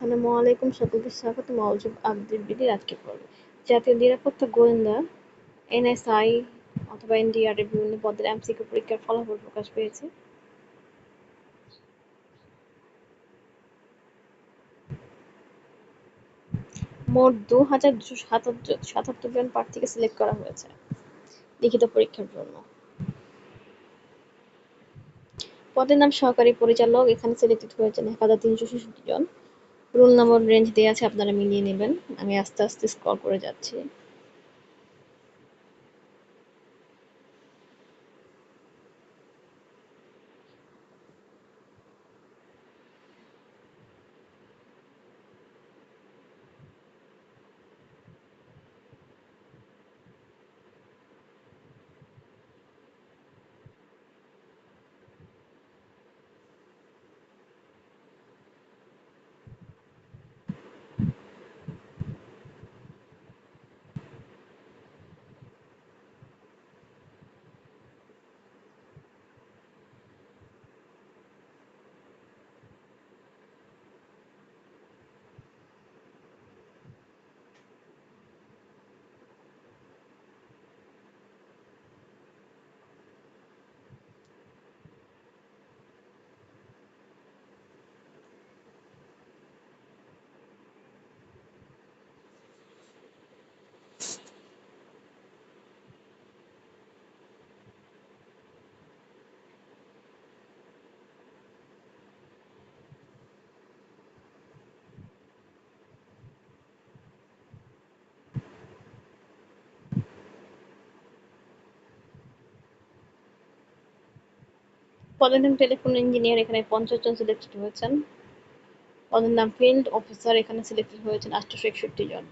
আসসালামু আলাইকুম, সকলকে স্বাগত মওজুব আব্দুল বিডির আজকের পর্বে। জাতীয় নিরাপত্তা গোয়েন্দা, এনএসআই অথবা বিভিন্ন পদের পরীক্ষার ফলাফল প্রকাশ পেয়েছে। মোট দু হাজার দুশো সাতাত্তর জন প্রার্থীকে সিলেক্ট করা হয়েছে লিখিত পরীক্ষার জন্য। পদের নাম সহকারী পরিচালক এখানে সিলেক্টেড হয়েছেন এক হাজার তিনশো ছেষট্টি জন। রোল নম্বর রেঞ্জ দেওয়া আছে আপনারা মিলিয়ে নেবেন। আমি আস্তে আস্তে স্ক্রল করে যাচ্ছি। পদের টেলিফোন ইঞ্জিনিয়ার এখানে পঞ্চাশ জন সিলেক্টেড হয়েছেন। পদের নাম ফিল্ড অফিসার এখানে সিলেক্টেড হয়েছেন আটশো একষট্টি জন।